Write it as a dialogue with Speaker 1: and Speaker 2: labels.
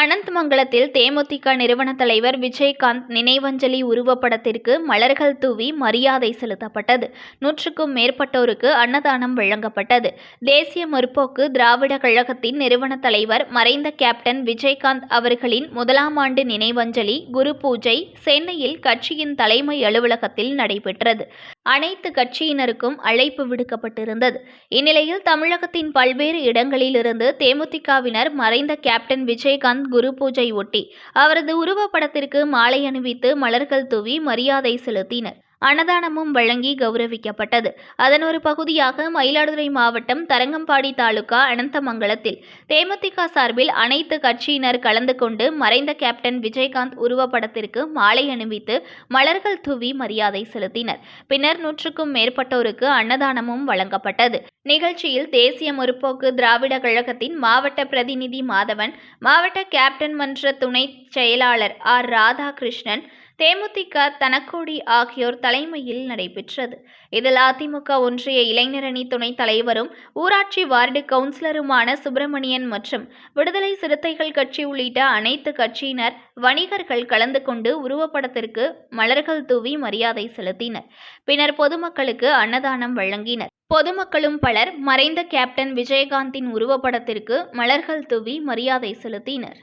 Speaker 1: அனந்தமங்கலத்தில் தேமுதிக நிறுவன தலைவர் விஜயகாந்த் நினைவஞ்சலி உருவப்படத்திற்கு மலர்கள் தூவி மரியாதை செலுத்தப்பட்டது. நூற்றுக்கும் மேற்பட்டோருக்கு அன்னதானம் வழங்கப்பட்டது. தேசிய முற்போக்கு திராவிட கழகத்தின் நிறுவன தலைவர் மறைந்த கேப்டன் விஜயகாந்த் அவர்களின் முதலாம் ஆண்டு நினைவஞ்சலி குரு பூஜை சென்னையில் கட்சியின் தலைமை அலுவலகத்தில் நடைபெற்றது. அனைத்து கட்சியினருக்கும் அழைப்பு விடுக்கப்பட்டிருந்தது. இந்நிலையில் தமிழகத்தின் பல்வேறு இடங்களிலிருந்து தேமுதிகவினர் மறைந்த கேப்டன் விஜயகாந்த் குரு பூஜை ஒட்டி அவரது உருவப்படத்திற்கு மாலை அணிவித்து மலர்கள் தூவி மரியாதை செலுத்தினர். அன்னதானமும் வழங்கி கௌரவிக்கப்பட்டது. அதன் ஒரு பகுதியாக மயிலாடுதுறை மாவட்டம் தரங்கம்பாடி தாலுகா அனந்தமங்கலத்தில் தேமுதிக சார்பில் அனைத்து கட்சியினர் கலந்து கொண்டு மறைந்த கேப்டன் விஜயகாந்த் உருவப்படத்திற்கு மாலை அணிவித்து மலர்கள் தூவி மரியாதை செலுத்தினர். பின்னர் நூற்றுக்கும் மேற்பட்டோருக்கு அன்னதானமும் வழங்கப்பட்டது. நிகழ்ச்சியில் தேசிய முற்போக்கு திராவிட கழகத்தின் மாவட்ட பிரதிநிதி மாதவன் மாவட்ட கேப்டன் மன்ற துணை செயலாளர் ஆர். ராதாகிருஷ்ணன் தேமுதிக தனக்கோடி ஆகியோர் தலைமையில் நடைபெற்றது. இதில் அதிமுக ஒன்றிய இளைஞரணி துணைத் தலைவரும் ஊராட்சி வார்டு கவுன்சிலருமான சுப்பிரமணியன் மற்றும் விடுதலை சிறுத்தைகள் கட்சி உள்ளிட்ட அனைத்து கட்சியினர் வணிகர்கள் கலந்து கொண்டு உருவப்படத்திற்கு மலர்கள் தூவி மரியாதை செலுத்தினர். பின்னர் பொதுமக்களுக்கு அன்னதானம் வழங்கினர். பொதுமக்களும் பலர் மறைந்த கேப்டன் விஜயகாந்தின் உருவப்படத்திற்கு மலர்கள் தூவி மரியாதை செலுத்தினர்.